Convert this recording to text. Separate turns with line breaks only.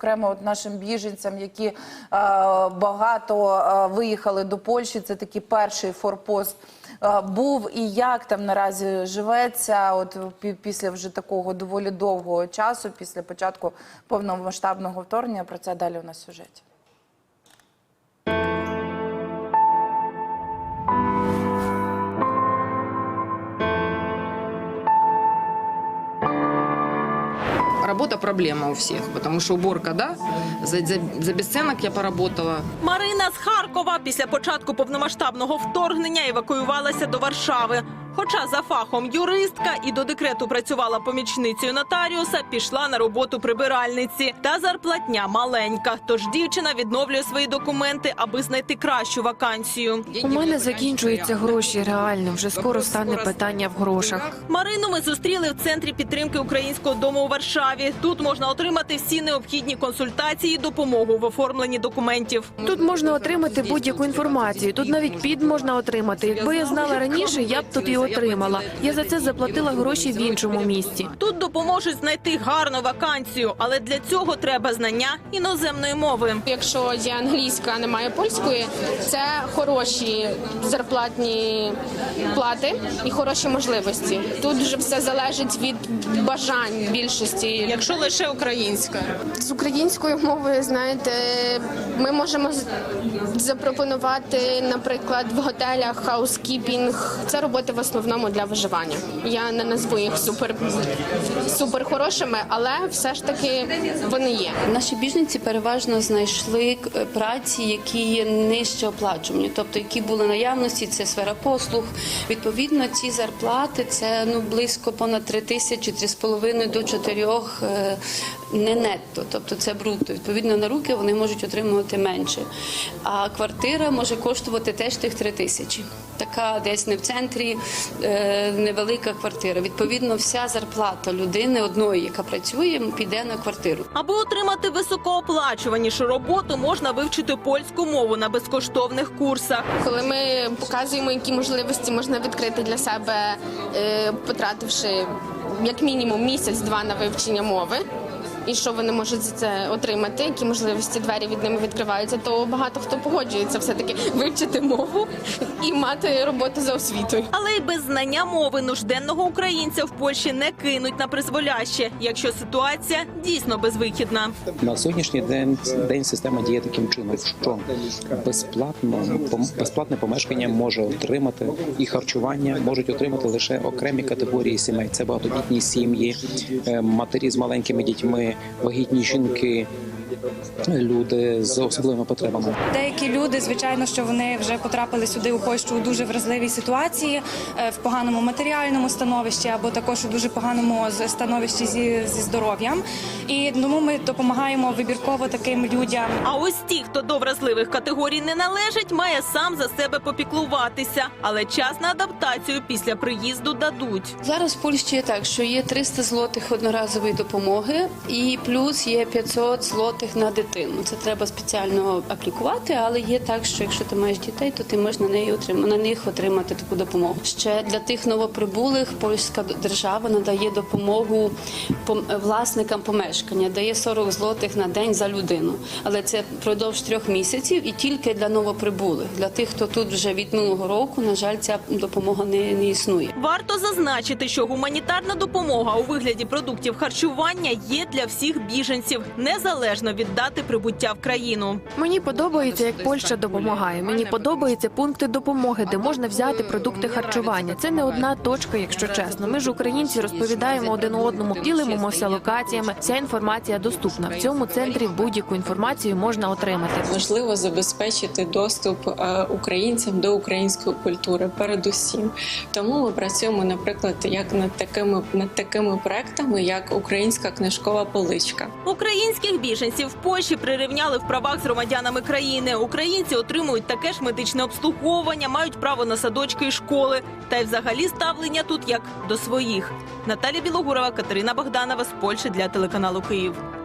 зокрема, от нашим біженцям, які е, багато е, виїхали до Польщі. Це такий перший форпост. е, Був і як там наразі живеться, от пі- після вже такого доволі довгого часу, після початку повномасштабного вторгнення. Про це далі у нас сюжеті.
Работа проблема у всех, потому что уборка, да, за, за, за бесценок я поработала.
Марина з Харкова після початку повномасштабного вторгнення евакуювалася до Варшави. Хоча за фахом юристка і до декрету працювала помічницею нотаріуса, пішла на роботу прибиральниці. Та зарплатня маленька. Тож дівчина відновлює свої документи, аби знайти кращу вакансію.
У мене закінчуються гроші реально. Вже скоро стане питання в грошах.
Марину ми зустріли в центрі підтримки українського дому у Варшаві. Тут можна отримати всі необхідні консультації, і допомогу в оформленні документів.
Тут можна отримати будь-яку інформацію. Тут навіть під можна отримати. Якби я знала раніше, я б тут і отримала. Я за це заплатила гроші в іншому місті.
Тут допоможуть знайти гарну вакансію, але для цього треба знання іноземної мови.
Якщо є англійська, а немає польської, це хороші зарплатні плати і хороші можливості. Тут вже все залежить від бажань більшості.
Якщо лише українська.
З українською мовою, знаєте, ми можемо запропонувати, наприклад, в готелях хаускіпінг. Це роботи в основному для виживання. Я не назву їх супер супер хорошими, але все ж таки вони є.
Наші біженці переважно знайшли е, праці, які є нижче оплачувані, тобто які були наявності, це сфера послуг. Відповідно, ці зарплати це ну близько понад 3 тисячі, 3,5 до 4 е, не нетто, тобто це брутто. Відповідно, на руки вони можуть отримувати менше. А квартира може коштувати теж тих 3 тисячі. Така десь не в центрі е, невелика квартира. Відповідно, вся зарплата людини одної, яка працює, піде на квартиру.
Аби отримати високооплачуванішу роботу, можна вивчити польську мову на безкоштовних курсах.
Коли ми показуємо, які можливості можна відкрити для себе, е, потративши як мінімум місяць-два на вивчення мови. І що вони можуть за це отримати, які можливості двері від ними відкриваються, то багато хто погоджується все таки вивчити мову і мати роботу за освітою.
Але й без знання мови нужденного українця в Польщі не кинуть на призволяще, якщо ситуація дійсно безвихідна.
На сьогоднішній день, день система діє таким чином, що безплатно безплатне помешкання може отримати і харчування можуть отримати лише окремі категорії сімей. Це багатодітні сім'ї, е, матері з маленькими дітьми, вагітні жінки, люди з особливими потребами.
Деякі люди, звичайно, що вони вже потрапили сюди у Польщу у дуже вразливій ситуації, е, в поганому матеріальному становищі або також у дуже поганому становищі зі, зі здоров'ям. І тому ми допомагаємо вибірково таким людям.
А ось ті, хто до вразливих категорій не належить, має сам за себе попіклуватися. Але час на адаптацію після приїзду дадуть.
Зараз в Польщі є так, що є 300 злотих одноразової допомоги, і плюс є 500 злотих на дитину. Це треба спеціально аплікувати, але є так, що якщо ти маєш дітей, то ти можеш на неї отримати на них отримати таку допомогу. Ще для тих новоприбулих польська держава надає допомогу пом- власникам помешкання, дає 40 злотих на день за людину. Але це впродовж трьох місяців і тільки для новоприбулих. Для тих, хто тут вже від минулого року, на жаль, ця допомога не, не існує.
Варто зазначити, що гуманітарна допомога у вигляді продуктів харчування є для всіх біженців, незалежно від дати прибуття в країну.
Мені подобається, як Польща допомагає. Мені подобаються пункти допомоги, де можна взяти продукти харчування. Це не одна точка, якщо чесно. Ми ж українці розповідаємо один одному, ділимося локаціями. Вся інформація доступна. В цьому центрі будь-яку інформацію можна отримати.
важливо забезпечити доступ е, українцям до української культури, передусім. Тому ми працюємо, наприклад, як над такими над такими проектами, як українська книжкова поличка.
Українських біженців в Польщі прирівняли в правах з громадянами країни. Українці отримують таке ж медичне обслуговування, мають право на садочки і школи. Та й взагалі ставлення тут як до своїх. Наталя Білогурова, Катерина Богданова з Польщі для телеканалу Київ.